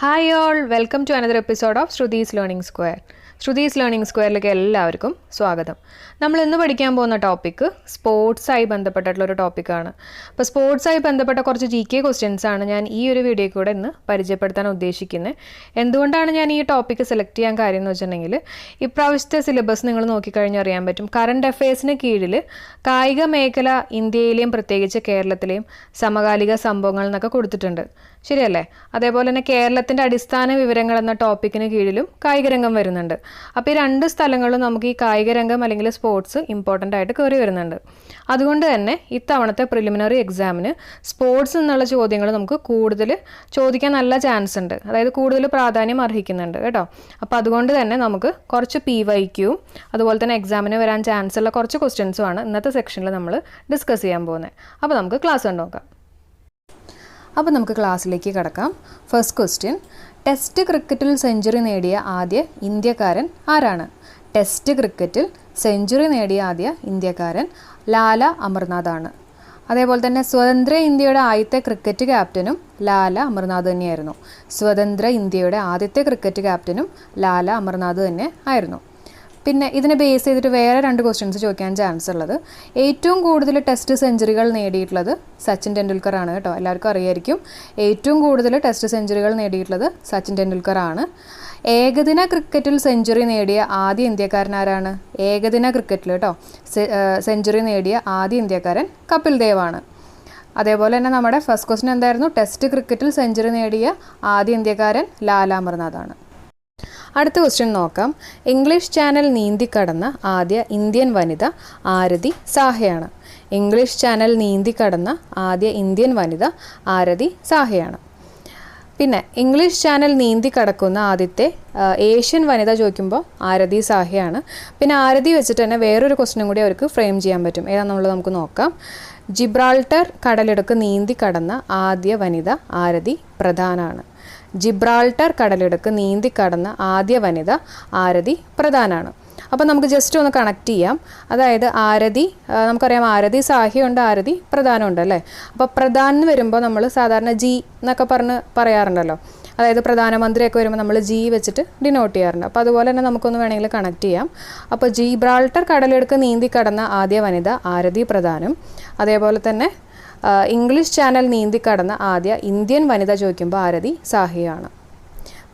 Hi all welcome to another episode of Shruti's learning square Shruti's learning square എല്ലാവർക്കും സ്വാഗതം. നമ്മൾ ഇന്ന് പഠിക്കാൻ പോകുന്ന ടോപ്പിക്ക് സ്പോർട്സായി ബന്ധപ്പെട്ടിട്ടുള്ള ഒരു ടോപ്പിക്കാണ് അപ്പോൾ സ്പോർട്സായി ബന്ധപ്പെട്ട കുറച്ച് ജി കെ ക്വസ്റ്റ്യൻസാണ് ഞാൻ ഈ ഒരു വീഡിയോ കൂടെ ഇന്ന് പരിചയപ്പെടുത്താൻ ഉദ്ദേശിക്കുന്നത് എന്തുകൊണ്ടാണ് ഞാൻ ഈ ടോപ്പിക്ക് സെലക്ട് ചെയ്യാൻ കാര്യം എന്ന് വെച്ചിട്ടുണ്ടെങ്കിൽ ഇപ്രാവശ്യത്തെ സിലബസ് നിങ്ങൾ നോക്കിക്കഴിഞ്ഞാൽ അറിയാൻ പറ്റും. കറണ്ട് അഫയേഴ്സിന് കീഴിൽ കായിക മേഖല ഇന്ത്യയിലെയും പ്രത്യേകിച്ച് കേരളത്തിലെയും സമകാലിക സംഭവങ്ങൾ എന്നൊക്കെ കൊടുത്തിട്ടുണ്ട്. ശരിയല്ലേ? അതേപോലെ തന്നെ കേരളത്തിന്റെ അടിസ്ഥാന വിവരങ്ങൾ എന്ന ടോപ്പിക്കിന് കീഴിലും കായികരംഗം വരുന്നുണ്ട്. അപ്പോൾ ഈ രണ്ട് സ്ഥലങ്ങളും നമുക്ക് ഈ കായികരംഗം അല്ലെങ്കിൽ സ്പോർട്സ് ഇമ്പോർട്ടന്റ് ആയിട്ട് കയറി വരുന്നുണ്ട്. അതുകൊണ്ട് തന്നെ ഇത്തവണത്തെ പ്രിലിമിനറി എക്സാമിന് സ്പോർട്സ് എന്നുള്ള ചോദ്യങ്ങൾ നമുക്ക് കൂടുതൽ ചോദിക്കാൻ നല്ല ചാൻസ് ഉണ്ട്. അതായത് കൂടുതൽ പ്രാധാന്യം അർഹിക്കുന്നുണ്ട് കേട്ടോ. അപ്പോൾ അതുകൊണ്ട് തന്നെ നമുക്ക് കുറച്ച് പി വൈക്കും അതുപോലെ തന്നെ എക്സാമിന് വരാൻ ചാൻസ് ഉള്ള കുറച്ച് ക്വസ്റ്റ്യൻസുമാണ് ഇന്നത്തെ സെക്ഷനിൽ നമ്മൾ ഡിസ്കസ് ചെയ്യാൻ പോകുന്നത്. അപ്പോൾ നമുക്ക് ക്ലാസ് കണ്ടു നോക്കാം. അപ്പോൾ നമുക്ക് ക്ലാസ്സിലേക്ക് കടക്കാം. ഫസ്റ്റ് ക്വസ്റ്റ്യൻ ടെസ്റ്റ് ക്രിക്കറ്റിൽ സെഞ്ചുറി നേടിയ ആദ്യ ഇന്ത്യക്കാരൻ ആരാണ്? ടെസ്റ്റ് ക്രിക്കറ്റിൽ സെഞ്ചുറി നേടിയ ആദ്യ ഇന്ത്യക്കാരൻ ലാല അമർനാഥാണ് അതേപോലെ തന്നെ സ്വതന്ത്ര ഇന്ത്യയുടെ ആദ്യത്തെ ക്രിക്കറ്റ് ക്യാപ്റ്റനും ലാല അമർനാഥ് തന്നെയായിരുന്നു. സ്വതന്ത്ര ഇന്ത്യയുടെ ആദ്യത്തെ ക്രിക്കറ്റ് ക്യാപ്റ്റനും ലാല അമർനാഥ് തന്നെ ആയിരുന്നു. പിന്നെ ഇതിനെ ബേസ് ചെയ്തിട്ട് വേറെ രണ്ട് ക്വസ്റ്റ്യൻസ് ചോദിക്കാൻ ചാൻസ് ഉള്ളത്. ഏറ്റവും കൂടുതൽ ടെസ്റ്റ് സെഞ്ചുറികൾ നേടിയിട്ടുള്ളത് സച്ചിൻ ടെണ്ടുൽക്കർ ആണ് കേട്ടോ. എല്ലാവർക്കും അറിയായിരിക്കും. ഏറ്റവും കൂടുതൽ ടെസ്റ്റ് സെഞ്ചുറികൾ നേടിയിട്ടുള്ളത് സച്ചിൻ ടെണ്ടുൽക്കർ ആണ് ഏകദിന ക്രിക്കറ്റിൽ സെഞ്ചുറി നേടിയ ആദ്യ ഇന്ത്യക്കാരൻ ആരാണ്? ഏകദിന ക്രിക്കറ്റിൽ കേട്ടോ. സെഞ്ചുറി നേടിയ ആദ്യ ഇന്ത്യക്കാരൻ കപിൽ ദേവാണ് അതേപോലെ തന്നെ നമ്മുടെ ഫസ്റ്റ് ക്വസ്റ്റ്യൻ എന്തായിരുന്നു? ടെസ്റ്റ് ക്രിക്കറ്റിൽ സെഞ്ചുറി നേടിയ ആദ്യ ഇന്ത്യക്കാരൻ ലാല അമർനാഥാണ്. അടുത്ത ക്വസ്റ്റ്യൻ നോക്കാം. ഇംഗ്ലീഷ് ചാനൽ നീന്തി കടന്ന ആദ്യ ഇന്ത്യൻ വനിത ആരതി സാഹയാണ്. ഇംഗ്ലീഷ് ചാനൽ നീന്തി കടന്ന ആദ്യ ഇന്ത്യൻ വനിത ആരതി സാഹയാണ്. പിന്നെ ഇംഗ്ലീഷ് ചാനൽ നീന്തി കടക്കുന്ന ആദ്യത്തെ ഏഷ്യൻ വനിത ചോദിക്കുമ്പോൾ ആരതി സാഹയാണ്. പിന്നെ ആരതി വെച്ചിട്ട് തന്നെ വേറൊരു ക്വസ്റ്റ്യനും കൂടി അവർക്ക് ഫ്രെയിം ചെയ്യാൻ പറ്റും. ഏതാണെന്നുള്ളത് നമുക്ക് നോക്കാം. ജിബ്രാൾട്ടർ കടലെടുക്ക് നീന്തി കടന്ന ആദ്യ വനിത ആരതി പ്രധാനാണ്. ജിബ്രാൾട്ടർ കടലിടുക്ക് നീന്തി കടന്ന ആദ്യ വനിത ആരതി പ്രധാനാണ്. അപ്പോൾ നമുക്ക് ജസ്റ്റ് ഒന്ന് കണക്ട് ചെയ്യാം. അതായത് ആരതി നമുക്കറിയാം ആരതി സാഹിയുണ്ട് ആരതി പ്രധാനമുണ്ട് അല്ലേ? അപ്പോൾ പ്രധാൻ എന്ന് വരുമ്പോൾ നമ്മൾ സാധാരണ ജി എന്നൊക്കെ പറഞ്ഞ് പറയാറുണ്ടല്ലോ. അതായത് പ്രധാനമന്ത്രിയൊക്കെ വരുമ്പോൾ നമ്മൾ ജി വെച്ചിട്ട് ഡിനോട്ട് ചെയ്യാറുണ്ട്. അപ്പോൾ അതുപോലെ തന്നെ നമുക്കൊന്ന് വേണമെങ്കിൽ കണക്ട് ചെയ്യാം. അപ്പോൾ ജിബ്രാൾട്ടർ കടലെടുക്ക് നീന്തി കടന്ന ആദ്യ വനിത ആരതി പ്രധാനം. അതേപോലെ തന്നെ ഇംഗ്ലീഷ് ചാനൽ നീന്തി കടന്ന ആദ്യ ഇന്ത്യൻ വനിത ചോദിക്കുമ്പോൾ ആരതി സാഹിയാണ്.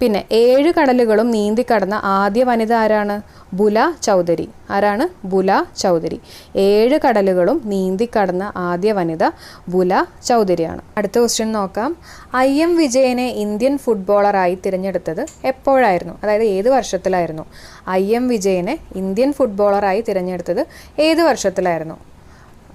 പിന്നെ ഏഴ് കടലുകളും നീന്തി കടന്ന ആദ്യ വനിത ആരാണ്? ബുല ചൗധരി. ആരാണ്? ബുല ചൗധരി. ഏഴ് കടലുകളും നീന്തി കടന്ന ആദ്യ വനിത ബുല ചൗധരിയാണ്. അടുത്ത ക്വസ്റ്റ്യൻ നോക്കാം. ഐ എം വിജയനെ ഇന്ത്യൻ ഫുട്ബോളറായി തിരഞ്ഞെടുത്തത് എപ്പോഴായിരുന്നു? അതായത് ഏത് വർഷത്തിലായിരുന്നു? ഐ എം വിജയനെ ഇന്ത്യൻ ഫുട്ബോളറായി തിരഞ്ഞെടുത്തത് ഏത് വർഷത്തിലായിരുന്നു?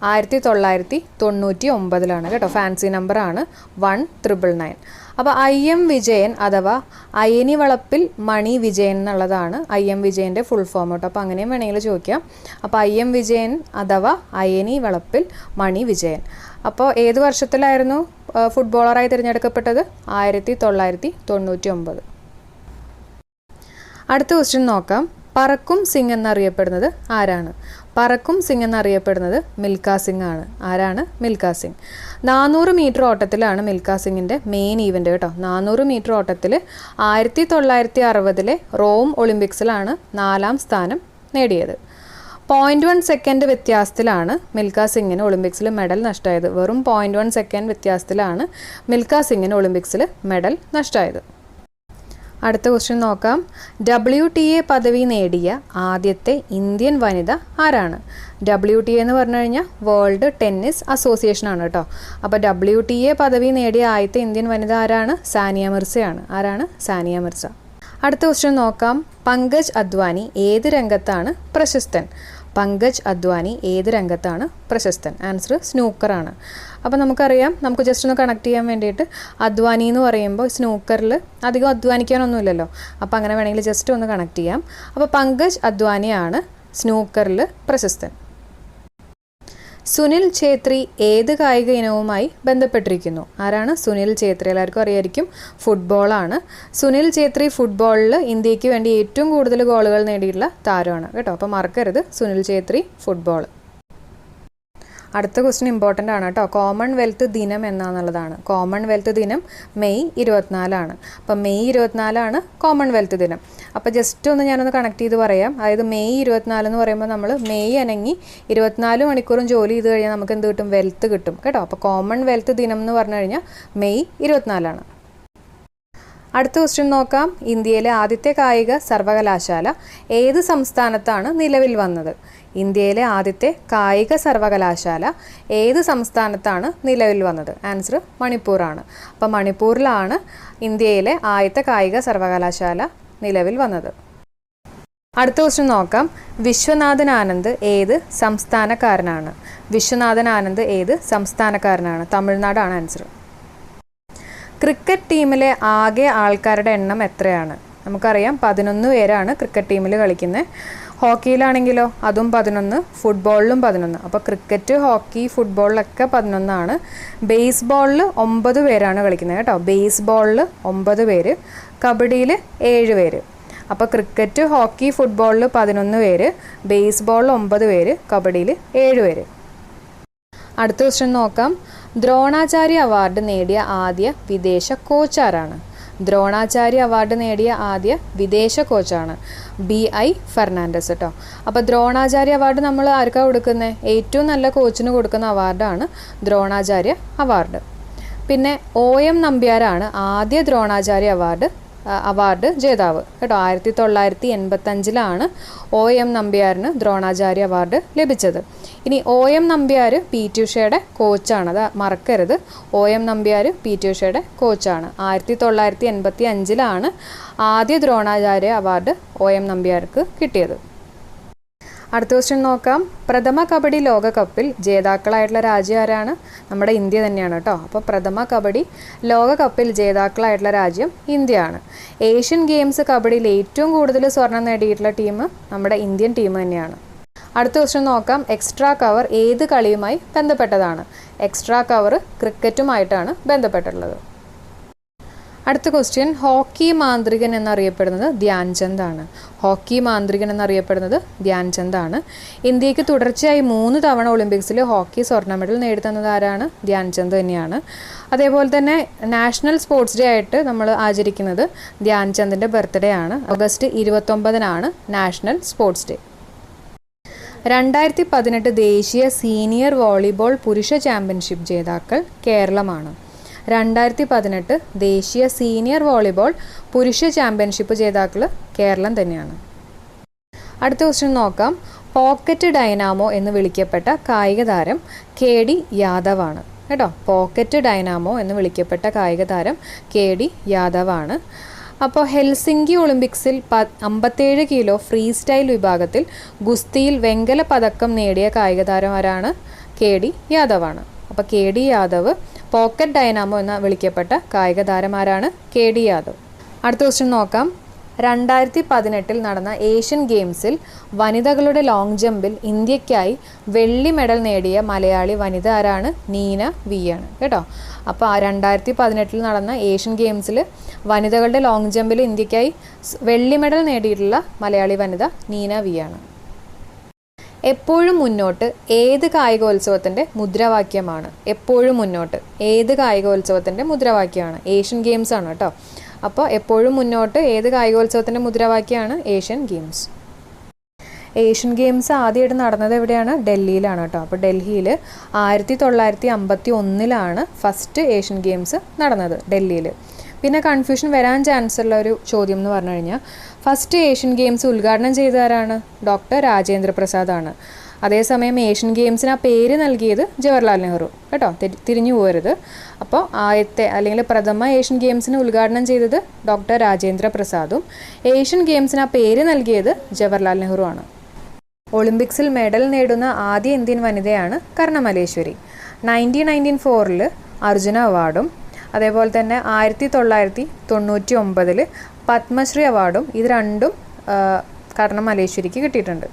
ആയിരത്തി തൊള്ളായിരത്തി തൊണ്ണൂറ്റി ഒമ്പതിലാണ് കേട്ടോ ഫാൻസി നമ്പറാണ് വൺ ത്രിബിൾ നയൻ അപ്പോൾ ഐ എം വിജയൻ അഥവാ അയനി വളപ്പിൽ മണി വിജയൻ എന്നുള്ളതാണ് ഐ എം വിജയന്റെ ഫുൾ ഫോം കേട്ടോ. അപ്പോൾ അങ്ങനെയും വേണമെങ്കിൽ ചോദിക്കാം. അപ്പോൾ ഐ എം വിജയൻ അഥവാ അയനി വളപ്പിൽ മണി വിജയൻ. അപ്പോൾ ഏത് വർഷത്തിലായിരുന്നു ഫുട്ബോളറായി തിരഞ്ഞെടുക്കപ്പെട്ടത് ആയിരത്തി തൊള്ളായിരത്തി തൊണ്ണൂറ്റി ഒമ്പത് അടുത്ത ക്വസ്റ്റ്യൻ നോക്കാം. പറക്കും സിംഗ് എന്നറിയപ്പെടുന്നത് ആരാണ്? പറക്കും സിംഗ് എന്നറിയപ്പെടുന്നത് മിൽഖ സിംഗ് ആണ്. ആരാണ്? മിൽഖ സിംഗ്. നാനൂറ് മീറ്റർ ഓട്ടത്തിലാണ് മിൽഖ സിംഗിന്റെ മെയിൻ ഈവന്റ് കേട്ടോ. നാനൂറ് മീറ്റർ ഓട്ടത്തിൽ ആയിരത്തി തൊള്ളായിരത്തി അറുപതിലെ റോം ഒളിമ്പിക്സിലാണ് നാലാം സ്ഥാനം നേടിയത്. പോയിന്റ് വൺ സെക്കൻഡ് വ്യത്യാസത്തിലാണ് മിൽഖ സിംഗിന് ഒളിമ്പിക്സിൽ മെഡൽ നഷ്ടമായത്. വെറും പോയിന്റ് വൺ സെക്കൻഡ് വ്യത്യാസത്തിലാണ് മിൽഖ സിംഗിന് ഒളിമ്പിക്സിൽ മെഡൽ നഷ്ടമായത്. അടുത്ത ക്വസ്റ്റ്യൻ നോക്കാം. ഡബ്ല്യു ടി എ പദവി നേടിയ ആദ്യത്തെ ഇന്ത്യൻ വനിത ആരാണ്? ഡബ്ല്യു ടി എന്ന് പറഞ്ഞു കഴിഞ്ഞാൽ വേൾഡ് ടെന്നീസ് അസോസിയേഷൻ ആണ് കേട്ടോ. അപ്പോൾ ഡബ്ല്യു ടി എ പദവി നേടിയ ആദ്യത്തെ ഇന്ത്യൻ വനിത ആരാണ്? സാനിയ മിർസയാണ് ആരാണ്? സാനിയ മിർസ. അടുത്ത ക്വസ്റ്റ്യൻ നോക്കാം. പങ്കജ് അദ്വാനി ഏത് രംഗത്താണ് പ്രശസ്തൻ? പങ്കജ് അദ്വാനി ഏത് രംഗത്താണ് പ്രശസ്തൻ? ആൻസർ സ്നൂക്കറാണ് അപ്പോൾ നമുക്കറിയാം നമുക്ക് ജസ്റ്റ് ഒന്ന് കണക്ട് ചെയ്യാൻ വേണ്ടിയിട്ട് അദ്വാനി എന്ന് പറയുമ്പോൾ സ്നൂക്കറിൽ അധികം അധ്വാനിക്കാനൊന്നുമില്ലല്ലോ അപ്പോൾ അങ്ങനെ വേണമെങ്കിൽ ജസ്റ്റ് ഒന്ന് കണക്ട് ചെയ്യാം. അപ്പോൾ പങ്കജ് അദ്വാനിയാണ് സ്നൂക്കറിൽ പ്രശസ്തൻ. സുനിൽ ഛേത്രി ഏത് കായിക ഇനവുമായി ബന്ധപ്പെട്ടിരിക്കുന്നു? ആരാണ് സുനിൽ ഛേത്രി? എല്ലാവർക്കും അറിയായിരിക്കും. ഫുട്ബോളാണ് സുനിൽ ഛേത്രി ഫുട്ബോളിൽ ഇന്ത്യയ്ക്ക് വേണ്ടി ഏറ്റവും കൂടുതൽ ഗോളുകൾ നേടിയിട്ടുള്ള താരമാണ്. കേട്ടോ അപ്പോൾ മറക്കരുത്. സുനിൽ ഛേത്രി ഫുട്ബോൾ അടുത്ത ക്വസ്റ്റ്യൻ ഇമ്പോർട്ടന്റ് ആണ് കേട്ടോ. കോമൺവെൽത്ത് ദിനം എന്നാന്നുള്ളതാണ്. കോമൺവെൽത്ത് ദിനം മെയ് ഇരുപത്തിനാലാണ്. അപ്പം മെയ് ഇരുപത്തിനാലാണ് കോമൺവെൽത്ത് ദിനം. അപ്പോൾ ജസ്റ്റ് ഒന്ന് ഞാനൊന്ന് കണക്ട് ചെയ്ത് പറയാം. അതായത് മെയ് ഇരുപത്തിനാല് എന്ന് പറയുമ്പോൾ നമ്മൾ മെയ് അനങ്ങി ഇരുപത്തിനാല് മണിക്കൂറും ജോലി ചെയ്ത് കഴിഞ്ഞാൽ നമുക്ക് എന്ത് കിട്ടും? വെൽത്ത് കിട്ടും. കേട്ടോ? അപ്പോൾ കോമൺവെൽത്ത് ദിനം എന്ന് പറഞ്ഞു കഴിഞ്ഞാൽ മെയ് ഇരുപത്തിനാലാണ്. അടുത്ത ക്വസ്റ്റ്യൻ നോക്കാം. ഇന്ത്യയിലെ ആദ്യത്തെ കായിക സർവകലാശാല ഏത് സംസ്ഥാനത്താണ് നിലവിൽ വന്നത്? ഇന്ത്യയിലെ ആദ്യത്തെ കായിക സർവകലാശാല ഏത് സംസ്ഥാനത്താണ് നിലവിൽ വന്നത്? ആൻസർ മണിപ്പൂറാണ്. അപ്പോൾ മണിപ്പൂരിലാണ് ഇന്ത്യയിലെ ആദ്യത്തെ കായിക സർവകലാശാല നിലവിൽ വന്നത്. അടുത്ത ക്വസ്റ്റ്യൻ നോക്കാം. വിശ്വനാഥൻ ആനന്ദ് ഏത് സംസ്ഥാനക്കാരനാണ്? വിശ്വനാഥൻ ആനന്ദ് ഏത് സംസ്ഥാനക്കാരനാണ്? തമിഴ്നാടാണ് ആൻസർ ക്രിക്കറ്റ് ടീമിലെ ആകെ ആൾക്കാരുടെ എണ്ണം എത്രയാണ്? നമുക്കറിയാം പതിനൊന്ന് പേരാണ് ക്രിക്കറ്റ് ടീമിൽ കളിക്കുന്നത്. ഹോക്കിയിലാണെങ്കിലോ അതും പതിനൊന്ന് ഫുട്ബോളിലും പതിനൊന്ന്. അപ്പോൾ ക്രിക്കറ്റ് ഹോക്കി ഫുട്ബോളിലൊക്കെ പതിനൊന്നാണ്. ബേസ്ബോളിൽ ഒമ്പത് പേരാണ് കളിക്കുന്നത് കേട്ടോ. ബേസ്ബോളിൽ ഒമ്പത് പേര് കബഡിയിൽ ഏഴ് പേര്. അപ്പോൾ ക്രിക്കറ്റ് ഹോക്കി ഫുട്ബോളിൽ പതിനൊന്ന് പേര് ബേസ്ബോളിൽ ഒമ്പത് പേര് കബഡിയിൽ ഏഴ് പേര്. അടുത്ത ക്വസ്റ്റ്യൻ നോക്കാം. ദ്രോണാചാര്യ അവാർഡ് നേടിയ ആദ്യ വിദേശ കോച്ച് ആരാണ്? ദ്രോണാചാര്യ അവാർഡ് നേടിയ ആദ്യ വിദേശ കോച്ചാണ് ബി ഐ ഫെർണാണ്ടസ് കേട്ടോ അപ്പോൾ ദ്രോണാചാര്യ അവാർഡ് നമ്മൾ ആർക്കാണ് കൊടുക്കുന്നത് ഏറ്റവും നല്ല കോച്ചിന് കൊടുക്കുന്ന അവാർഡാണ് ദ്രോണാചാര്യ അവാർഡ്. പിന്നെ ഒ എം നമ്പ്യാരാണ് ആദ്യ ദ്രോണാചാര്യ അവാർഡ് അവാർഡ് ജേതാവ്. കേട്ടോ ആയിരത്തി തൊള്ളായിരത്തി എൺപത്തഞ്ചിലാണ് ഒ എം നമ്പ്യാറിന് ദ്രോണാചാര്യ അവാർഡ് ലഭിച്ചത്. ഇനി O M Nambiar P T ഉഷയുടെ കോച്ചാണ്. അത് മറക്കരുത്. O M Nambiar P T ഉഷയുടെ കോച്ചാണ്. ആയിരത്തി തൊള്ളായിരത്തി എൺപത്തി അഞ്ചിലാണ് ആദ്യ ദ്രോണാചാര്യ അവാർഡ് ഒ എം നമ്പ്യാർക്ക് കിട്ടിയത്. അടുത്ത ക്വസ്റ്റ്യൻ നോക്കാം. പ്രഥമ കബഡി ലോകകപ്പിൽ ജേതാക്കളായിട്ടുള്ള രാജ്യം ആരാണ് നമ്മുടെ ഇന്ത്യ തന്നെയാണ് കേട്ടോ. അപ്പോൾ പ്രഥമ കബഡി ലോകകപ്പിൽ ജേതാക്കളായിട്ടുള്ള രാജ്യം ഇന്ത്യയാണ്. ഏഷ്യൻ ഗെയിംസ് കബഡിയിൽ ഏറ്റവും കൂടുതൽ സ്വർണം നേടിയിട്ടുള്ള ടീം നമ്മുടെ ഇന്ത്യൻ ടീം തന്നെയാണ്. അടുത്ത ക്വസ്റ്റ്യൻ നോക്കാം. എക്സ്ട്രാ കവർ ഏത് കളിയുമായി ബന്ധപ്പെട്ടതാണ്? എക്സ്ട്രാ കവർ ക്രിക്കറ്റുമായിട്ടാണ് ബന്ധപ്പെട്ടുള്ളത് അടുത്ത ക്വസ്റ്റ്യൻ ഹോക്കി മാന്ത്രികൻ എന്നറിയപ്പെടുന്നത് ധ്യാൻചന്ദ് ആണ്. ഹോക്കി മാന്ത്രികൻ എന്നറിയപ്പെടുന്നത് ധ്യാൻചന്ദ് ആണ്. ഇന്ത്യയ്ക്ക് തുടർച്ചയായി മൂന്ന് തവണ ഒളിമ്പിക്സിൽ ഹോക്കി സ്വർണ മെഡൽ നേടിത്തന്നത് ആരാണ്? ധ്യാൻചന്ദ് തന്നെയാണ്. അതേപോലെ തന്നെ നാഷണൽ സ്പോർട്സ് ഡേ ആയിട്ട് നമ്മൾ ആചരിക്കുന്നത് ധ്യാൻചന്ദിന്റെ ബർത്ത്ഡേ ആണ്. ഓഗസ്റ്റ് ഇരുപത്തൊമ്പതിനാണ് നാഷണൽ സ്പോർട്സ് ഡേ രണ്ടായിരത്തി പതിനെട്ട് ദേശീയ സീനിയർ വോളിബോൾ പുരുഷ ചാമ്പ്യൻഷിപ്പ് ജേതാക്കൾ കേരളമാണ്. രണ്ടായിരത്തി പതിനെട്ട് ദേശീയ സീനിയർ വോളിബോൾ പുരുഷ ചാമ്പ്യൻഷിപ്പ് ജേതാക്കൾ കേരളം തന്നെയാണ്. അടുത്ത ക്വസ്റ്റ്യൻ നോക്കാം. പോക്കറ്റ് ഡൈനാമോ എന്ന് വിളിക്കപ്പെട്ട കായിക താരം കെ ഡി യാദവാണ്. കേട്ടോ? പോക്കറ്റ് ഡൈനാമോ എന്ന് വിളിക്കപ്പെട്ട കായിക താരം കെ ഡി യാദവാണ്. അപ്പോൾ ഹെൽസിങ്കി ഒളിമ്പിക്സിൽ പ അമ്പത്തേഴ് കിലോ ഫ്രീ സ്റ്റൈൽ വിഭാഗത്തിൽ ഗുസ്തിയിൽ വെങ്കല പതക്കം നേടിയ കായിക താരം ആരാണ്? കെ ഡി യാദവാണ്. അപ്പോൾ K D Yadav pocket dynamo എന്ന് വിളിക്കപ്പെട്ട കായിക താരമാരാണ് കെ ഡി യാദവ്. അടുത്ത ക്വസ്റ്റ്യൻ നോക്കാം. രണ്ടായിരത്തി പതിനെട്ടിൽ നടന്ന ഏഷ്യൻ ഗെയിംസിൽ വനിതകളുടെ ലോങ് ജമ്പിൽ ഇന്ത്യക്കായി വെള്ളി മെഡൽ നേടിയ മലയാളി വനിത ആരാണ്? നീന വി ആണ് കേട്ടോ? അപ്പോൾ രണ്ടായിരത്തി പതിനെട്ടിൽ നടന്ന ഏഷ്യൻ ഗെയിംസിൽ വനിതകളുടെ ലോങ് ജമ്പിൽ ഇന്ത്യക്കായി വെള്ളി മെഡൽ നേടിയിട്ടുള്ള മലയാളി വനിത നീന വി ആണ് എപ്പോഴും മുന്നോട്ട് ഏത് കായികോത്സവത്തിന്റെ മുദ്രാവാക്യമാണ്? എപ്പോഴും മുന്നോട്ട് ഏത് കായികോത്സവത്തിന്റെ മുദ്രാവാക്യമാണ്? ഏഷ്യൻ ഗെയിംസ് ആണ് കേട്ടോ. അപ്പോൾ എപ്പോഴും മുന്നോട്ട് ഏത് കായികോത്സവത്തിന്റെ മുദ്രാവാക്യമാണ്? ഏഷ്യൻ ഗെയിംസ് ഏഷ്യൻ ഗെയിംസ് ആദ്യമായിട്ട് നടന്നത് എവിടെയാണ്? ഡൽഹിയിലാണ് കേട്ടോ. അപ്പോൾ ഡൽഹിയിൽ ആയിരത്തി തൊള്ളായിരത്തി അമ്പത്തി ഒന്നിലാണ് ഫസ്റ്റ് ഏഷ്യൻ ഗെയിംസ് നടന്നത് ഡൽഹിയിൽ പിന്നെ കൺഫ്യൂഷൻ വരാൻ ചാൻസ് ഉള്ള ഒരു ചോദ്യം എന്ന് പറഞ്ഞു കഴിഞ്ഞാൽ ഫസ്റ്റ് ഏഷ്യൻ ഗെയിംസ് ഉദ്ഘാടനം ചെയ്തതാരാണ് ഡോക്ടർ രാജേന്ദ്ര പ്രസാദ് ആണ് അതേസമയം ഏഷ്യൻ ഗെയിംസിന് ആ പേര് നൽകിയത് ജവഹർലാൽ നെഹ്റു. കേട്ടോ? തിരിഞ്ഞു പോകരുത്. അപ്പോൾ ആദ്യത്തെ അല്ലെങ്കിൽ പ്രഥമ ഏഷ്യൻ ഗെയിംസിന് ഉദ്ഘാടനം ചെയ്തത് ഡോക്ടർ രാജേന്ദ്ര പ്രസാദും ഏഷ്യൻ ഗെയിംസിന് ആ പേര് നൽകിയത് ജവഹർലാൽ നെഹ്റു ആണ്. ഒളിമ്പിക്സിൽ മെഡൽ നേടുന്ന ആദ്യ ഇന്ത്യൻ വനിതയാണ് കർണമലേശ്വരി. നയന്റീൻ നയന്റീൻ ഫോറിൽ അർജുന അവാർഡും അതേപോലെ തന്നെ ആയിരത്തി തൊള്ളായിരത്തി തൊണ്ണൂറ്റി ഒമ്പതിൽ പത്മശ്രീ അവാർഡും ഇത് രണ്ടും കർണ മലേശ്വരിക്ക് കിട്ടിയിട്ടുണ്ട്.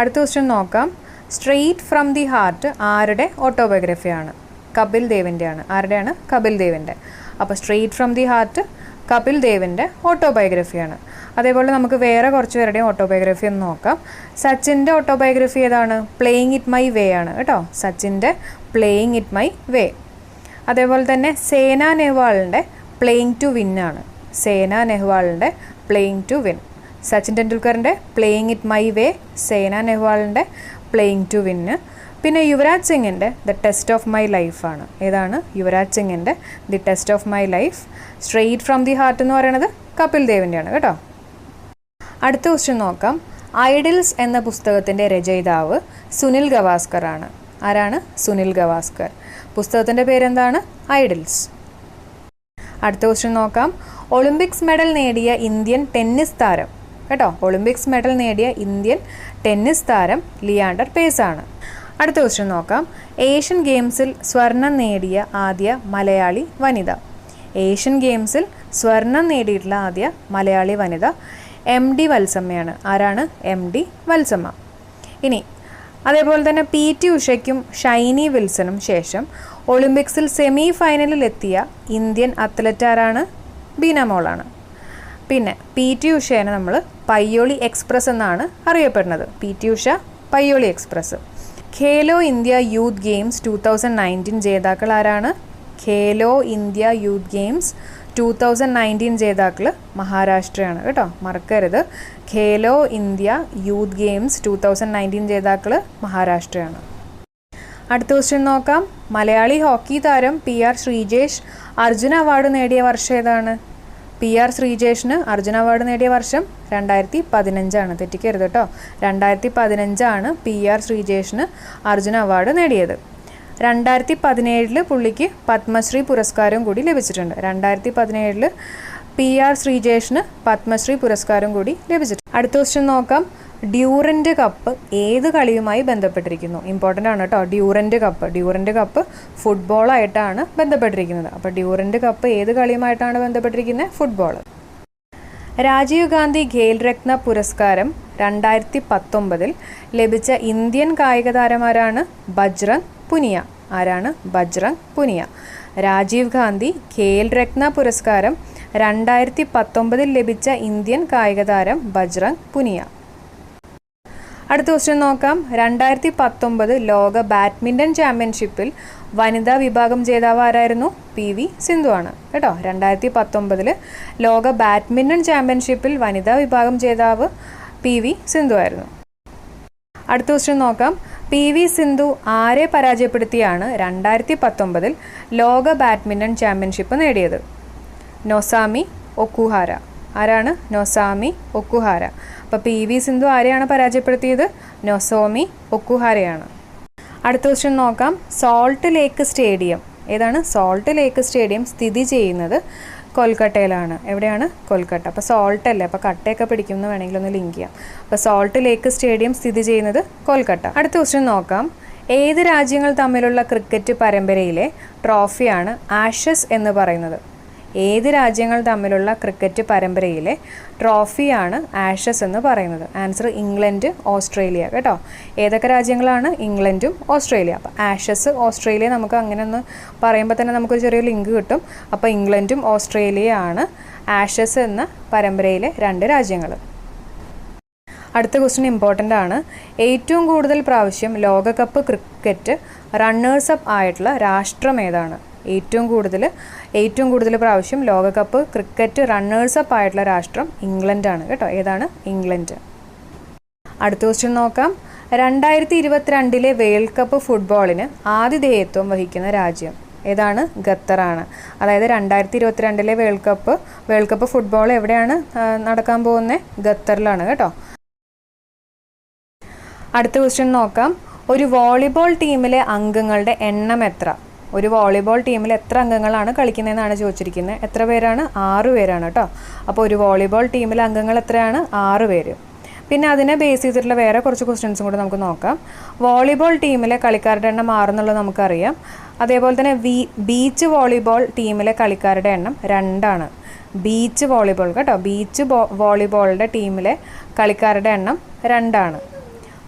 അടുത്ത ക്വസ്റ്റ്യൻ നോക്കാം. സ്ട്രെയിറ്റ് ഫ്രം ദി ഹാർട്ട് ആരുടെ ഓട്ടോബയോഗ്രഫിയാണ് കപിൽ ദേവിന്റെയാണ് ആരുടെയാണ്? കപിൽ ദേവിന്റെ അപ്പോൾ straight from the heart Kapil ദേവിന്റെ ഓട്ടോബയോഗ്രഫിയാണ് അതേപോലെ നമുക്ക് വേറെ കുറച്ച് പേരുടെയും ഓട്ടോബയോഗ്രഫി ഒന്ന് നോക്കാം. സച്ചിന്റെ ഓട്ടോബയോഗ്രഫി ഏതാണ്? പ്ലേയിങ് ഇറ്റ് മൈ വേ ആണ്. കേട്ടോ? സച്ചിന്റെ പ്ലേയിങ് ഇറ്റ് മൈ വേ അതേപോലെ തന്നെ സേന നെഹ്വാളിന്റെ പ്ലേയിങ് ടു വിൻ ആണ്. സേന നെഹ്വാളിന്റെ playing to win Sachin ടെണ്ടുൽക്കറിന്റെ playing it my way Saina നെഹ്വാളിന്റെ playing to വിന്ന് പിന്നെ യുവരാജ് സിംഗിന്റെ ദ ടെസ്റ്റ് ഓഫ് മൈ ലൈഫാണ് ഏതാണ്? യുവരാജ് സിംഗിന്റെ the test of my life straight from the heart എന്ന് പറയുന്നത് കപിൽ ദേവിന്റെയാണ് കേട്ടോ. അടുത്ത ക്വസ്റ്റ്യൻ നോക്കാം. ഐഡിൽസ് എന്ന പുസ്തകത്തിന്റെ രചയിതാവ് സുനിൽ ഗവാസ്കർ ആണ് ആരാണ്? സുനിൽ ഗവാസ്കർ. പുസ്തകത്തിന്റെ പേരെന്താണ്? ഐഡിൽസ്. അടുത്ത ക്വസ്റ്റ്യൻ നോക്കാം. ഒളിമ്പിക്സ് മെഡൽ നേടിയ ഇന്ത്യൻ ടെന്നീസ് താരം. കേട്ടോ? ഒളിമ്പിക്സ് മെഡൽ നേടിയ ഇന്ത്യൻ ടെന്നീസ് താരം ലിയാണ്ടർ പേസ് ആണ്. അടുത്ത ക്വസ്റ്റ്യൻ നോക്കാം. ഏഷ്യൻ ഗെയിംസിൽ സ്വർണം നേടിയ ആദ്യ മലയാളി വനിത. ഏഷ്യൻ ഗെയിംസിൽ സ്വർണം നേടിയിട്ടുള്ള ആദ്യ മലയാളി വനിത എം ഡി വത്സമ്മയാണ്. ആരാണ്? M D Valsamma. ഇനി അതേപോലെ തന്നെ പി ടി ഉഷയ്ക്കും ഷൈനി വിൽസണും ശേഷം ഒളിമ്പിക്സിൽ സെമി ഫൈനലിൽ എത്തിയ ഇന്ത്യൻ അത്ലറ്റാരാണ് ബീനമോളാണ് ബീന മോളാണ്. പിന്നെ പി ടി ഉഷേനെ നമ്മൾ പയ്യോളി എക്സ്പ്രസ് എന്നാണ് അറിയപ്പെടുന്നത്. P T Usha Payyoli express. Khelo India youth games two thousand nineteen ജേതാക്കൾ ആരാണ്? Khelo India youth games two thousand nineteen ജേതാക്കൾ മഹാരാഷ്ട്രയാണ്. കേട്ടോ മറക്കരുത്. Khelo India youth games two thousand nineteen ജേതാക്കൾ മഹാരാഷ്ട്രയാണ്. അടുത്ത ക്വസ്റ്റ്യൻ നോക്കാം. മലയാളി ഹോക്കി താരം P R Sreejesh Arjuna award നേടിയ വർഷം ഏതാണ്? പി ആർ ശ്രീജേഷിന് അർജുന അവാർഡ് നേടിയ വർഷം രണ്ടായിരത്തി പതിനഞ്ചാണ് തെറ്റിക്കരുത് കേട്ടോ രണ്ടായിരത്തി പതിനഞ്ചാണ് പി ആർ ശ്രീജേഷിന് അർജുന അവാർഡ് നേടിയത്. രണ്ടായിരത്തി പതിനേഴിൽ പുള്ളിക്ക് പത്മശ്രീ പുരസ്കാരം കൂടി ലഭിച്ചിട്ടുണ്ട്. രണ്ടായിരത്തി പതിനേഴിൽ പി ആർ ശ്രീജേഷിന് പത്മശ്രീ പുരസ്കാരം കൂടി ലഭിച്ചിട്ടുണ്ട്. അടുത്ത ക്വസ്റ്റ്യൻ നോക്കാം. ഡ്യൂറന്റ് കപ്പ് ഏത് കളിയുമായി ബന്ധപ്പെട്ടിരിക്കുന്നു? ഇമ്പോർട്ടന്റ് ആണ് കേട്ടോ. Durand cup. ഡ്യൂറന്റ് കപ്പ് ഫുട്ബോളായിട്ടാണ് ബന്ധപ്പെട്ടിരിക്കുന്നത്. അപ്പോൾ ഡ്യൂറന്റ് കപ്പ് ഏത് കളിയുമായിട്ടാണ് ബന്ധപ്പെട്ടിരിക്കുന്നത്? ഫുട്ബോൾ രാജീവ് ഗാന്ധി ഖേൽ രത്ന പുരസ്കാരം രണ്ടായിരത്തി പത്തൊമ്പതിൽ ലഭിച്ച ഇന്ത്യൻ കായിക താരമാരാണ് ബജ്രംഗ് പുനിയ. ആരാണ്? ബജ്രംഗ് പുനിയ. രാജീവ് ഗാന്ധി ഖേൽ രത്ന പുരസ്കാരം രണ്ടായിരത്തി പത്തൊമ്പതിൽ ലഭിച്ച ഇന്ത്യൻ കായിക താരം ബജ്രംഗ് പുനിയ. അടുത്ത ക്വസ്റ്റ്യൻ നോക്കാം. രണ്ടായിരത്തി പത്തൊമ്പത് ലോക ബാഡ്മിന്റൺ ചാമ്പ്യൻഷിപ്പിൽ വനിതാ വിഭാഗം ജേതാവ് ആരായിരുന്നു? പി വി സിന്ധു ആണ്. കേട്ടോ? രണ്ടായിരത്തി പത്തൊമ്പതിൽ ലോക ബാഡ്മിന്റൺ ചാമ്പ്യൻഷിപ്പിൽ വനിതാ വിഭാഗം ജേതാവ് പി വി സിന്ധു ആയിരുന്നു. അടുത്ത ക്വസ്റ്റ്യൻ നോക്കാം. പി വി സിന്ധു ആരെ പരാജയപ്പെടുത്തിയാണ് രണ്ടായിരത്തി പത്തൊമ്പതിൽ ലോക ബാഡ്മിന്റൺ ചാമ്പ്യൻഷിപ്പ് നേടിയത്? Nozomi Okuhara. ആരാണ്? Nozomi Okuhara. അപ്പോൾ പി വി സിന്ധു ആരെയാണ് പരാജയപ്പെടുത്തിയത്? നൊസോമി ഒക്കുഹാരയാണ്. അടുത്ത ക്വസ്റ്റ്യൻ നോക്കാം. Salt Lake stadium. ഏതാണ്? സോൾട്ട് ലേക്ക് സ്റ്റേഡിയം സ്ഥിതി ചെയ്യുന്നത്? കൊൽക്കട്ടയിലാണ്. എവിടെയാണ്? കൊൽക്കട്ട. അപ്പോൾ സോൾട്ട് അല്ലേ? അപ്പോൾ കട്ടയൊക്കെ പിടിക്കുമെന്ന് വേണമെങ്കിൽ ഒന്ന് ലിങ്ക് ചെയ്യാം. അപ്പോൾ സോൾട്ട് ലേക്ക് സ്റ്റേഡിയം സ്ഥിതി ചെയ്യുന്നത് കൊൽക്കട്ട. അടുത്ത ക്വസ്റ്റ്യൻ നോക്കാം. ഏത് രാജ്യങ്ങൾ തമ്മിലുള്ള ക്രിക്കറ്റ് പരമ്പരയിലെ ട്രോഫിയാണ് ആഷസ് എന്ന് പറയുന്നത്? ഏത് രാജ്യങ്ങൾ തമ്മിലുള്ള ക്രിക്കറ്റ് പരമ്പരയിലെ ട്രോഫിയാണ് ആഷസ് എന്ന് പറയുന്നത്. ആൻസർ ഇംഗ്ലണ്ട് ഓസ്ട്രേലിയ കേട്ടോ. ഏതൊക്കെ രാജ്യങ്ങളാണ്? ഇംഗ്ലണ്ടും ഓസ്ട്രേലിയ. അപ്പോൾ ആഷസ് ഓസ്ട്രേലിയ നമുക്ക് അങ്ങനെ ഒന്ന് പറയുമ്പോൾ തന്നെ നമുക്കൊരു ചെറിയ ലിങ്ക് കിട്ടും. അപ്പോൾ ഇംഗ്ലണ്ടും ഓസ്ട്രേലിയയാണ് ആഷസ് എന്ന പരമ്പരയിലെ രണ്ട് രാജ്യങ്ങൾ അടുത്ത ക്വസ്റ്റ്യൻ ഇമ്പോർട്ടന്റ് ആണ്. ഏറ്റവും കൂടുതൽ പ്രാവശ്യം ലോകകപ്പ് ക്രിക്കറ്റ് റണ്ണേഴ്സ് അപ്പ് ആയിട്ടുള്ള രാഷ്ട്രം ഏതാണ്? ഏറ്റവും കൂടുതൽ ഏറ്റവും കൂടുതൽ പ്രാവശ്യം ലോകകപ്പ് ക്രിക്കറ്റ് റണ്ണേഴ്സ് അപ്പ് ആയിട്ടുള്ള രാഷ്ട്രം ഇംഗ്ലണ്ടാണ് കേട്ടോ. ഏതാണ്? ഇംഗ്ലണ്ട്. അടുത്ത ക്വസ്റ്റ്യൻ നോക്കാം. രണ്ടായിരത്തി ഇരുപത്തിരണ്ടിലെ വേൾഡ് കപ്പ് ഫുട്ബോളിന് ആതിഥേയത്വം വഹിക്കുന്ന രാജ്യം ഏതാണ്? ഖത്തറാണ്. അതായത് രണ്ടായിരത്തി ഇരുപത്തിരണ്ടിലെ world cup world cup football എവിടെയാണ് നടക്കാൻ പോകുന്നത് ഖത്തറിലാണ് കേട്ടോ. അടുത്ത ക്വസ്റ്റ്യൻ നോക്കാം. ഒരു വോളിബോൾ ടീമിലെ അംഗങ്ങളുടെ എണ്ണം എത്ര? ഒരു വോളിബോൾ ടീമിൽ എത്ര അംഗങ്ങളാണ് കളിക്കുന്നതെന്നാണ് ചോദിച്ചിരിക്കുന്നത്. എത്ര പേരാണ്? ആറ് പേരാണ് കേട്ടോ. അപ്പോൾ ഒരു വോളിബോൾ ടീമിൽ അംഗങ്ങൾ എത്രയാണ്? ആറ് പേര്. പിന്നെ അതിനെ ബേസ് ചെയ്തിട്ടുള്ള വേറെ കുറച്ച് ക്വസ്റ്റ്യൻസും കൂടെ നമുക്ക് നോക്കാം. വോളിബോൾ ടീമിലെ കളിക്കാരുടെ എണ്ണം ആറെന്നുള്ളത് നമുക്കറിയാം. അതേപോലെ തന്നെ വി ബീച്ച് വോളിബോൾ ടീമിലെ കളിക്കാരുടെ എണ്ണം രണ്ടാണ്. ബീച്ച് വോളിബോൾ കേട്ടോ. ബീച്ച് വോളിബോളിന്റെ ടീമിലെ കളിക്കാരുടെ എണ്ണം രണ്ടാണ്.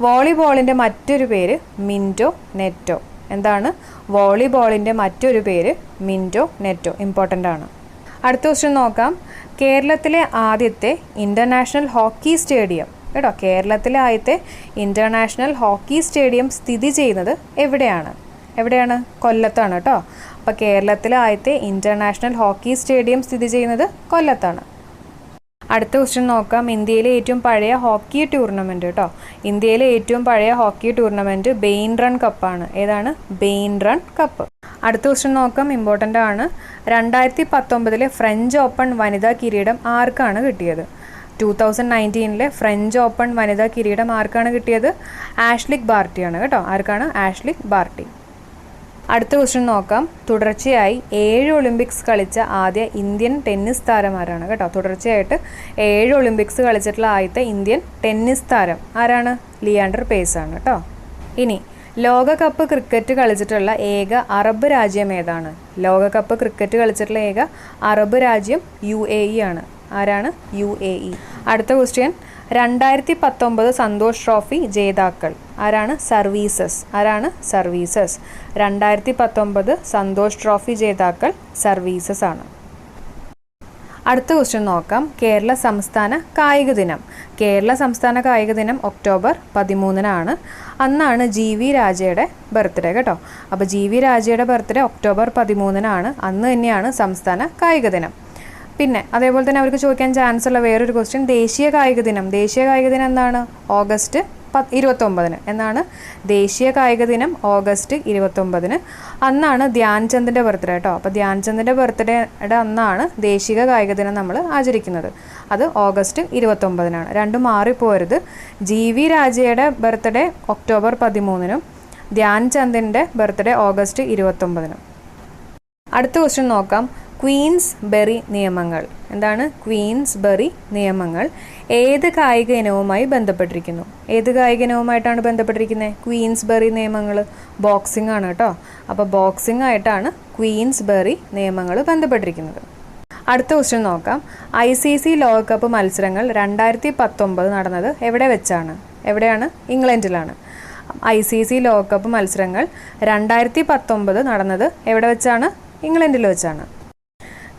വോളിബോളിന്റെ മറ്റൊരു പേര് മിന്റോ നെറ്റോ. എന്താണ്? വോളിബോളിന്റെ മറ്റൊരു പേര് മിന്റോ നെറ്റോ ഇമ്പോർട്ടന്റ് ആണ്. അടുത്ത ക്വസ്റ്റ്യൻ നോക്കാം. കേരളത്തിലെ ആദ്യത്തെ ഇന്റർനാഷണൽ ഹോക്കി സ്റ്റേഡിയം കേട്ടോ കേരളത്തിലെ ആദ്യത്തെ ഇന്റർനാഷണൽ ഹോക്കി സ്റ്റേഡിയം സ്ഥിതി ചെയ്യുന്നത് എവിടെയാണ്? എവിടെയാണ്? കൊല്ലത്താണ് കേട്ടോ. അപ്പോൾ കേരളത്തിലെ ആദ്യത്തെ ഇന്റർനാഷണൽ ഹോക്കി സ്റ്റേഡിയം സ്ഥിതി ചെയ്യുന്നത് കൊല്ലത്താണ്. അടുത്ത ക്വസ്റ്റ്യൻ നോക്കാം. ഇന്ത്യയിലെ ഏറ്റവും പഴയ ഹോക്കി ടൂർണമെന്റ് കേട്ടോ. ഇന്ത്യയിലെ ഏറ്റവും പഴയ ഹോക്കി ടൂർണമെന്റ് ബെയിൻ റൺ കപ്പാണ് ഏതാണ്? ബെയിൻ റൺ കപ്പ് അടുത്ത ക്വസ്റ്റ്യൻ നോക്കാം. ഇമ്പോർട്ടന്റ് ആണ്. രണ്ടായിരത്തി പത്തൊമ്പതിലെ ഫ്രഞ്ച് ഓപ്പൺ വനിതാ കിരീടം ആർക്കാണ് കിട്ടിയത്? ടൂ തൗസൻഡ് നയന്റീനിലെ ഫ്രഞ്ച് ഓപ്പൺ വനിതാ കിരീടം ആർക്കാണ് കിട്ടിയത്? ആഷ്ലിക് ബാർട്ടിയാണ് കേട്ടോ. ആർക്കാണ്? ആഷ്ലിക് ബാർട്ടി അടുത്ത ക്വസ്റ്റ്യൻ നോക്കാം. തുടർച്ചയായി ഏഴ് ഒളിമ്പിക്സ് കളിച്ച ആദ്യ ഇന്ത്യൻ ടെന്നീസ് താരമാരാണ് കേട്ടോ. തുടർച്ചയായിട്ട് ഏഴ് ഒളിമ്പിക്സ് കളിച്ചിട്ടുള്ള ആദ്യത്തെ ഇന്ത്യൻ ടെന്നീസ് താരം ആരാണ്? ലിയാണ്ടർ പേസ് ആണ് കേട്ടോ. ഇനി ലോകകപ്പ് ക്രിക്കറ്റ് കളിച്ചിട്ടുള്ള ഏക അറബ് രാജ്യം ഏതാണ്? ലോകകപ്പ് ക്രിക്കറ്റ് കളിച്ചിട്ടുള്ള ഏക അറബ് രാജ്യം യു എ ഇ ആണ്. ആരാണ്? U A E. അടുത്ത ക്വസ്റ്റ്യൻ രണ്ടായിരത്തി പത്തൊമ്പത് സന്തോഷ് ട്രോഫി ജേതാക്കൾ. ആരാണ്? സർവീസസ്. ആരാണ്? സർവീസസ്. രണ്ടായിരത്തി പത്തൊമ്പത് സന്തോഷ് ട്രോഫി ജേതാക്കൾ സർവീസസ് ആണ്. അടുത്ത ക്വസ്റ്റ്യൻ നോക്കാം. കേരള സംസ്ഥാന കായിക ദിനം. കേരള സംസ്ഥാന കായിക ദിനം ഒക്ടോബർ പതിമൂന്നിനാണ്. അന്നാണ് ജി വി രാജയുടെ ബർത്ത്ഡേ കേട്ടോ. അപ്പോൾ ജി വി രാജയുടെ ബർത്ത്ഡേ ഒക്ടോബർ പതിമൂന്നിനാണ്. അന്ന് തന്നെയാണ് സംസ്ഥാന കായിക ദിനം. പിന്നെ അതേപോലെ തന്നെ അവർക്ക് ചോദിക്കാൻ ചാൻസ് ഉള്ള വേറൊരു ക്വസ്റ്റ്യൻ ദേശീയ കായിക ദിനം. ദേശീയ കായിക ദിനം എന്താണ്? ഓഗസ്റ്റ് പത്ത് ഇരുപത്തൊമ്പതിന്. എന്നാണ്? ദേശീയ കായിക ദിനം ഓഗസ്റ്റ് ഇരുപത്തൊമ്പതിന്. അന്നാണ് ധ്യാൻചന്ദിന്റെ ബർത്ത്ഡേ കേട്ടോ അപ്പോൾ ധ്യാൻചന്ദിന്റെ ബർത്ത്ഡേയുടെ അന്നാണ് ദേശീയ കായിക ദിനം നമ്മൾ ആചരിക്കുന്നത്. അത് ഓഗസ്റ്റ് ഇരുപത്തൊമ്പതിനാണ്. രണ്ടും മാറിപ്പോരുത്. ജി വി രാജയുടെ ബർത്ത്ഡേ ഒക്ടോബർ പതിമൂന്നിനും ധ്യാൻചന്ദിന്റെ ബർത്ത്ഡേ ഓഗസ്റ്റ് ഇരുപത്തൊമ്പതിനും. അടുത്ത ക്വസ്റ്റ്യൻ നോക്കാം. ക്വീൻസ് ബെറി നിയമങ്ങൾ. എന്താണ്? ക്വീൻസ് ബെറി നിയമങ്ങൾ. ഏത് കായിക ഇനവുമായി ബന്ധപ്പെട്ടിരിക്കുന്നു? ഏത് കായിക ഇനവുമായിട്ടാണ് ബന്ധപ്പെട്ടിരിക്കുന്നത് ക്വീൻസ് ബെറി നിയമങ്ങൾ. ബോക്സിംഗ് ആണ് കേട്ടോ. അപ്പോൾ ബോക്സിംഗ് ആയിട്ടാണ് ക്വീൻസ് ബെറി നിയമങ്ങൾ ബന്ധപ്പെട്ടിരിക്കുന്നത്. അടുത്ത ക്വസ്റ്റ്യൻ നോക്കാം. ഐ സി സി ലോകകപ്പ് മത്സരങ്ങൾ രണ്ടായിരത്തി പത്തൊമ്പത് നടന്നത് എവിടെ വെച്ചാണ്? എവിടെയാണ്? ഇംഗ്ലണ്ടിലാണ്. ഐ സി സി ലോകകപ്പ് മത്സരങ്ങൾ രണ്ടായിരത്തി പത്തൊമ്പത് നടന്നത് എവിടെ വെച്ചാണ്? ഇംഗ്ലണ്ടിൽ വെച്ചാണ്.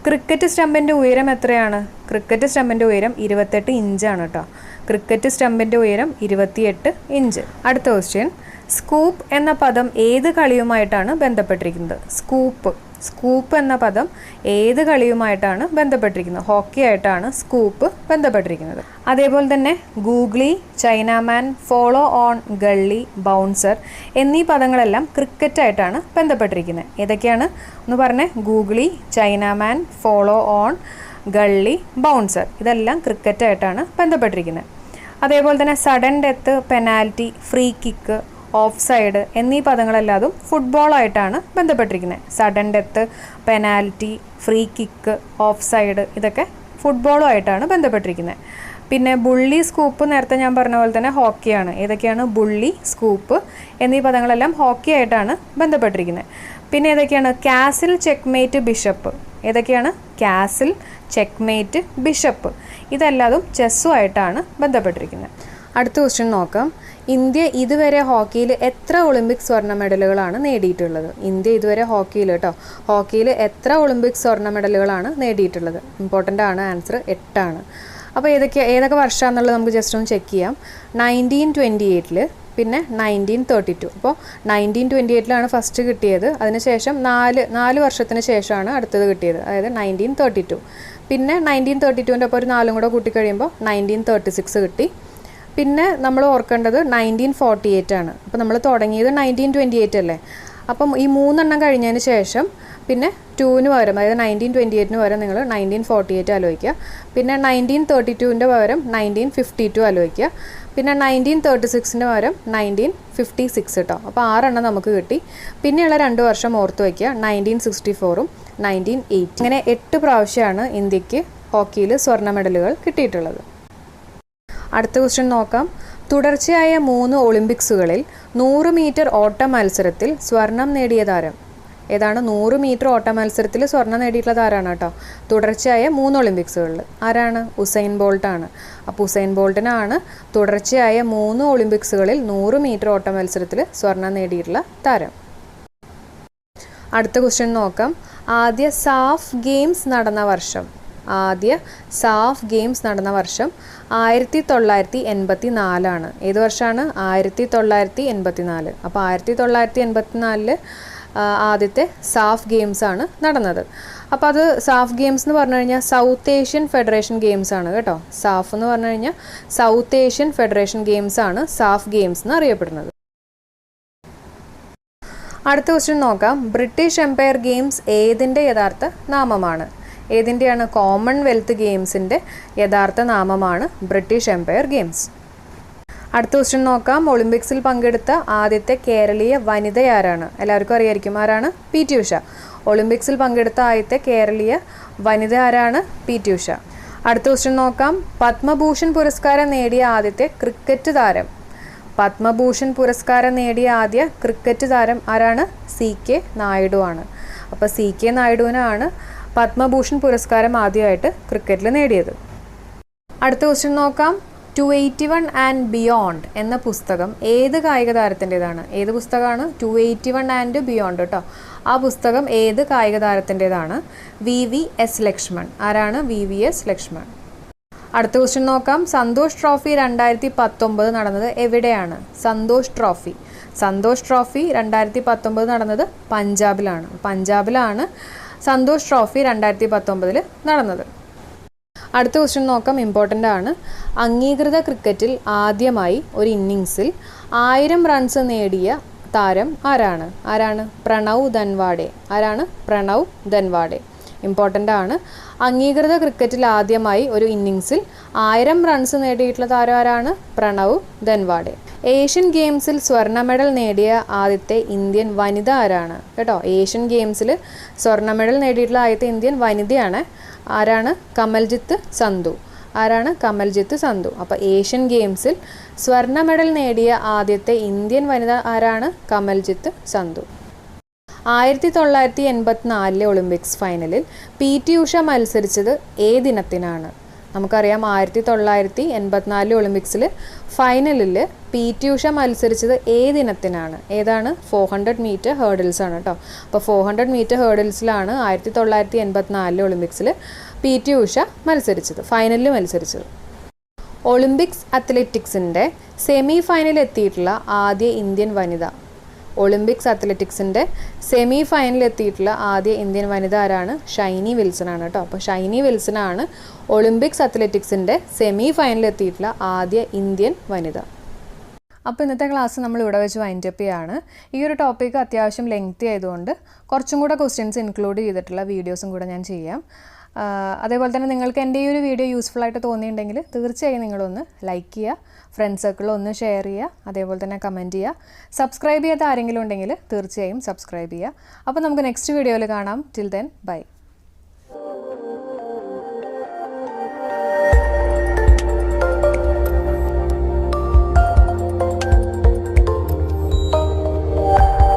ക്രിക്കറ്റ് സ്റ്റമ്പിന്റെ ഉയരം എത്രയാണ്? ക്രിക്കറ്റ് സ്റ്റമ്പിന്റെ ഉയരം ഇരുപത്തെട്ട് ഇഞ്ചാണ് കേട്ടോ ക്രിക്കറ്റ് സ്റ്റമ്പിന്റെ ഉയരം ഇരുപത്തിയെട്ട് ഇഞ്ച്. അടുത്ത ക്വസ്റ്റ്യൻ സ്കൂപ്പ് എന്ന പദം ഏത് കളിയുമായിട്ടാണ് ബന്ധപ്പെട്ടിരിക്കുന്നത്? സ്കൂപ്പ് സ്കൂപ്പ് എന്ന പദം ഏത് കളിയുമായിട്ടാണ് ബന്ധപ്പെട്ടിരിക്കുന്നത്? ഹോക്കി ആയിട്ടാണ് സ്കൂപ്പ് ബന്ധപ്പെട്ടിരിക്കുന്നത്. അതേപോലെ തന്നെ googly chinaman follow on gully bouncer എന്നീ പദങ്ങളെല്ലാം ക്രിക്കറ്റായിട്ടാണ് ബന്ധപ്പെട്ടിരിക്കുന്നത്. ഏതൊക്കെയാണ്? ഒന്ന് പറഞ്ഞേ googly chinaman follow on gully bouncer ഇതെല്ലാം ക്രിക്കറ്റായിട്ടാണ് ബന്ധപ്പെട്ടിരിക്കുന്നത്. അതേപോലെ തന്നെ sudden death penalty free kick off side എന്നീ പദങ്ങളെല്ലാതും ഫുട്ബോളായിട്ടാണ് ബന്ധപ്പെട്ടിരിക്കുന്നത്. Sudden death penalty free kick off side ഇതൊക്കെ ഫുട്ബോളുമായിട്ടാണ് ബന്ധപ്പെട്ടിരിക്കുന്നത്. പിന്നെ ബുള്ളി സ്കൂപ്പ് നേരത്തെ ഞാൻ പറഞ്ഞ പോലെ തന്നെ ഹോക്കിയാണ്. ഏതൊക്കെയാണ്? ബുള്ളി സ്കൂപ്പ് എന്നീ പദങ്ങളെല്ലാം ഹോക്കി ആയിട്ടാണ് ബന്ധപ്പെട്ടിരിക്കുന്നത്. പിന്നെ ഏതൊക്കെയാണ്? Castle checkmate bishop. ഏതൊക്കെയാണ്? Castle checkmate bishop. ഇതെല്ലാതും ചെസ്സുമായിട്ടാണ് ബന്ധപ്പെട്ടിരിക്കുന്നത്. അടുത്ത ക്വസ്റ്റ്യൻ നോക്കാം. ഇന്ത്യ ഇതുവരെ ഹോക്കിയിൽ എത്ര ഒളിമ്പിക് സ്വർണ മെഡലുകളാണ് നേടിയിട്ടുള്ളത്? ഇന്ത്യ ഇതുവരെ ഹോക്കിയിൽ കേട്ടോ. ഹോക്കിയിൽ എത്ര ഒളിമ്പിക് സ്വർണ മെഡലുകളാണ് നേടിയിട്ടുള്ളത്? ഇമ്പോർട്ടന്റ് ആണ് ആൻസർ എട്ടാണ്. അപ്പോൾ ഏതൊക്കെ ഏതൊക്കെ വർഷമാണെന്നുള്ളത് നമുക്ക് ജസ്റ്റ് ഒന്ന് ചെക്ക് ചെയ്യാം. നയന്റീൻ ട്വന്റി എയ്റ്റിൽ പിന്നെ നയന്റീൻ തേർട്ടി ടു അപ്പോൾ നയന്റീൻ ട്വന്റി എയ്റ്റിലാണ് ഫസ്റ്റ് കിട്ടിയത്. അതിനുശേഷം നാല് നാല് വർഷത്തിന് ശേഷമാണ് അടുത്തത് കിട്ടിയത്. അതായത് നയന്റീൻ തേർട്ടി ടു പിന്നെ നയന്റീൻ തേർട്ടി ടുവിന്റെ ഒപ്പം ഒരു നാലും കൂടെ കൂട്ടിക്കഴിയുമ്പോൾ നയന്റീൻ തേർട്ടി സിക്സ് കിട്ടി. പിന്നെ നമ്മൾ ഓർക്കേണ്ടത് നയന്റീൻ ഫോർട്ടി എയ്റ്റ് ആണ്. അപ്പോൾ നമ്മൾ തുടങ്ങിയത് നയന്റീൻ ട്വന്റി എയ്റ്റ് അല്ലേ? അപ്പം ഈ മൂന്നെണ്ണം കഴിഞ്ഞതിന് ശേഷം പിന്നെ ടൂവിന് പകരം അതായത് നയന്റീൻ ട്വന്റി എയ്റ്റിന് പകരം നിങ്ങൾ നയന്റീൻ ഫോർട്ടി എയ്റ്റ് ആലോചിക്കുക. പിന്നെ നയന്റീൻ തേർട്ടി ടുവിന്റെ പകരം നയന്റീൻ ഫിഫ്റ്റി ടു ആലോചിക്കുക. പിന്നെ നയന്റീൻ തേർട്ടി സിക്സിന്റെ പകരം നയന്റീൻ ഫിഫ്റ്റി സിക്സ് കേട്ടോ അപ്പോൾ ആറെണ്ണം നമുക്ക് കിട്ടി. പിന്നെയുള്ള രണ്ട് വർഷം ഓർത്ത് വയ്ക്കുക. നയന്റീൻ സിക്സ്റ്റി ഫോറും നയന്റീൻ എയ്റ്റ് ഇങ്ങനെ എട്ട് പ്രാവശ്യമാണ് ഇന്ത്യയ്ക്ക് ഹോക്കിയിൽ സ്വർണ മെഡലുകൾ കിട്ടിയിട്ടുള്ളത്. അടുത്ത ക്വസ്റ്റ്യൻ നോക്കാം. തുടർച്ചയായ മൂന്ന് ഒളിമ്പിക്സുകളിൽ നൂറ് മീറ്റർ ഓട്ട മത്സരത്തിൽ സ്വർണം നേടിയ താരം. ഏതാണ്? നൂറ് മീറ്റർ ഓട്ട മത്സരത്തിൽ സ്വർണം നേടിയിട്ടുള്ള താരമാണ് കേട്ടോ. തുടർച്ചയായ മൂന്ന് ഒളിമ്പിക്സുകളിൽ. ആരാണ്? ഉസൈൻ ബോൾട്ടാണ്. അപ്പോൾ ഉസൈൻ ബോൾട്ടിനാണ് തുടർച്ചയായ മൂന്ന് ഒളിമ്പിക്സുകളിൽ നൂറ് മീറ്റർ ഓട്ട മത്സരത്തിൽ സ്വർണം നേടിയിട്ടുള്ള താരം. അടുത്ത ക്വസ്റ്റ്യൻ നോക്കാം. ആദ്യ സാഫ് ഗെയിംസ് നടന്ന വർഷം. ആദ്യ സാഫ് ഗെയിംസ് നടന്ന വർഷം ആയിരത്തി തൊള്ളായിരത്തി എൺപത്തി നാലാണ് ഏത് വർഷമാണ്? ആയിരത്തി തൊള്ളായിരത്തി എൺപത്തി നാല് അപ്പോൾ ആയിരത്തി തൊള്ളായിരത്തി എൺപത്തി നാലിൽ ആദ്യത്തെ സാഫ് ഗെയിംസ് ആണ് നടന്നത്. അപ്പോൾ അത് സാഫ് ഗെയിംസ് എന്ന് പറഞ്ഞു കഴിഞ്ഞാൽ സൗത്ത് ഏഷ്യൻ ഫെഡറേഷൻ ഗെയിംസ് ആണ് കേട്ടോ. സാഫ് എന്ന് പറഞ്ഞു കഴിഞ്ഞാൽ സൗത്ത് ഏഷ്യൻ ഫെഡറേഷൻ ഗെയിംസ് ആണ് സാഫ് ഗെയിംസ് എന്ന് അറിയപ്പെടുന്നത്. അടുത്ത ക്വസ്റ്റ്യൻ നോക്കാം. ബ്രിട്ടീഷ് എംപയർ ഗെയിംസ് ഏതിന്റെ യഥാർത്ഥ നാമമാണ്? ഏതിന്റെയാണ് കോമൺവെൽത്ത് ഗെയിംസിന്റെ യഥാർത്ഥ നാമമാണ് ബ്രിട്ടീഷ് എംപയർ ഗെയിംസ് അടുത്ത ക്വസ്റ്റ്യൻ നോക്കാം. ഒളിമ്പിക്സിൽ പങ്കെടുത്ത ആദ്യത്തെ കേരളീയ വനിത ആരാണ്? എല്ലാവർക്കും അറിയായിരിക്കും ആരാണ്? P T Usha. ഒളിമ്പിക്സിൽ പങ്കെടുത്ത ആദ്യത്തെ കേരളീയ വനിത ആരാണ്? P T Usha. അടുത്ത ക്വസ്റ്റ്യൻ നോക്കാം. പത്മഭൂഷൺ പുരസ്കാരം നേടിയ ആദ്യത്തെ ക്രിക്കറ്റ് താരം. പത്മഭൂഷൺ പുരസ്കാരം നേടിയ ആദ്യ ക്രിക്കറ്റ് താരം ആരാണ്? സി കെ നായിഡു ആണ്. അപ്പോൾ സി കെ നായിഡുവിനാണ് പത്മഭൂഷൺ പുരസ്കാരം ആദ്യമായിട്ട് ക്രിക്കറ്റിൽ നേടിയത്. അടുത്ത ക്വസ്റ്റ്യൻ നോക്കാം. Two eighty one and beyond എന്ന പുസ്തകം ഏത് കായിക താരത്തിന്റെതാണ്? ഏത് പുസ്തകമാണ്? Two eighty one and beyond കേട്ടോ ആ പുസ്തകം ഏത് കായിക താരത്തിന്റെതാണ്? V V S Laxman. ആരാണ് വി വി എസ് ലക്ഷ്മൺ? അടുത്ത ക്വസ്റ്റ്യൻ നോക്കാം. സന്തോഷ് ട്രോഫി രണ്ടായിരത്തി പത്തൊമ്പത് നടന്നത് എവിടെയാണ്? സന്തോഷ് ട്രോഫി. സന്തോഷ് ട്രോഫി രണ്ടായിരത്തി പത്തൊമ്പത് നടന്നത് പഞ്ചാബിലാണ്. പഞ്ചാബിലാണ് സന്തോഷ് ട്രോഫി രണ്ടായിരത്തി പത്തൊമ്പതിൽ നടന്നത്. അടുത്ത ക്വസ്റ്റ്യൻ നോക്കാം. ഇമ്പോർട്ടന്റ് ആണ്. അംഗീകൃത ക്രിക്കറ്റിൽ ആദ്യമായി ഒരു ഇന്നിങ്സിൽ ആയിരം റൺസ് നേടിയ താരം ആരാണ്? ആരാണ്? പ്രണവ് ധൻവാഡെ. ആരാണ്? പ്രണവ് ധൻവാഡെ. ഇമ്പോർട്ടന്റ് ആണ്. അംഗീകൃത ക്രിക്കറ്റിൽ ആദ്യമായി ഒരു ഇന്നിങ്സിൽ ആയിരം റൺസ് നേടിയിട്ടുള്ള താരം ആരാണ് പ്രണവ് ധൻവാഡെ. ഏഷ്യൻ ഗെയിംസിൽ സ്വർണ മെഡൽ നേടിയ ആദ്യത്തെ ഇന്ത്യൻ വനിത ആരാണ്? കേട്ടോ ഏഷ്യൻ ഗെയിംസിൽ സ്വർണ മെഡൽ നേടിയിട്ടുള്ള ആദ്യത്തെ ഇന്ത്യൻ വനിതയാണ് ആരാണ്? കമൽജിത്ത് സന്ധു. ആരാണ്? കമൽജിത്ത് സന്ധു. അപ്പോൾ ഏഷ്യൻ ഗെയിംസിൽ സ്വർണ മെഡൽ നേടിയ ആദ്യത്തെ ഇന്ത്യൻ വനിത ആരാണ്? കമൽജിത്ത് സന്ധു. ആയിരത്തി തൊള്ളായിരത്തി എൺപത്തിനാലിലെ ഒളിമ്പിക്സ് ഫൈനലിൽ പി ടി ഉഷ മത്സരിച്ചത് ഏതിനത്തിനാണ് നമുക്കറിയാം ആയിരത്തി തൊള്ളായിരത്തി എൺപത്തിനാലിലെ ഒളിമ്പിക്സിൽ ഫൈനലിൽ പി ടി ഉഷ മത്സരിച്ചത് ഏതിനത്തിനാണ് ഏതാണ്? ഫോർ ഹൺഡ്രഡ് മീറ്റർ ഹേർഡിൽസ് ആണ് കേട്ടോ അപ്പോൾ ഫോർ ഹൺഡ്രഡ് മീറ്റർ ഹേർഡിൽസിലാണ് ആയിരത്തി തൊള്ളായിരത്തി എൺപത്തിനാലിലെ ഒളിമ്പിക്സിൽ പി ടി ഉഷ മത്സരിച്ചത് ഫൈനലിൽ മത്സരിച്ചത്. ഒളിമ്പിക്സ് അത്ലറ്റിക്സിന്റെ സെമി ഫൈനലിൽ എത്തിയിട്ടുള്ള ആദ്യ ഇന്ത്യൻ വനിത ഒളിമ്പിക്സ് അത്ലറ്റിക്സിന്റെ സെമി ഫൈനലിൽ എത്തിയിട്ടുള്ള ആദ്യ ഇന്ത്യൻ വനിത ആരാണ് ഷൈനി വിൽസൺ ആണ് കേട്ടോ. അപ്പോൾ ഷൈനി വിൽസൺ ആണ് ഒളിമ്പിക്സ് അത്ലറ്റിക്സിന്റെ സെമി ഫൈനലിൽ എത്തിയിട്ടുള്ള ആദ്യ ഇന്ത്യൻ വനിത. അപ്പോൾ ഇന്നത്തെ ക്ലാസ് നമ്മൾ ഇവിടെ വെച്ച് വൈൻഡ് അപ്പ് ചെയ്യാണ്. ഈ ഒരു ടോപ്പിക്ക് അത്യാവശ്യം ലെങ്തി ആയതുകൊണ്ട് കുറച്ചും കൂടെ ക്വസ്റ്റ്യൻസ് ഇൻക്ലൂഡ് ചെയ്തിട്ടുള്ള വീഡിയോസും കൂടെ ഞാൻ ചെയ്യാം. അതേപോലെ തന്നെ നിങ്ങൾക്ക് എന്റെ ഈ ഒരു വീഡിയോ യൂസ്ഫുൾ ആയിട്ട് തോന്നിയിട്ടുണ്ടെങ്കിൽ തീർച്ചയായും നിങ്ങളൊന്ന് ലൈക്ക് ചെയ്യുക ഫ്രണ്ട് സർക്കിളിൽ ഒന്ന് ഷെയർ ചെയ്യുക അതേപോലെ തന്നെ കമന്റ് ചെയ്യുക. സബ്സ്ക്രൈബ് ചെയ്യാത്ത ആരെങ്കിലും ഉണ്ടെങ്കിൽ തീർച്ചയായും സബ്സ്ക്രൈബ് ചെയ്യുക. അപ്പോൾ നമുക്ക് നെക്സ്റ്റ് വീഡിയോയിൽ കാണാം. Till then bye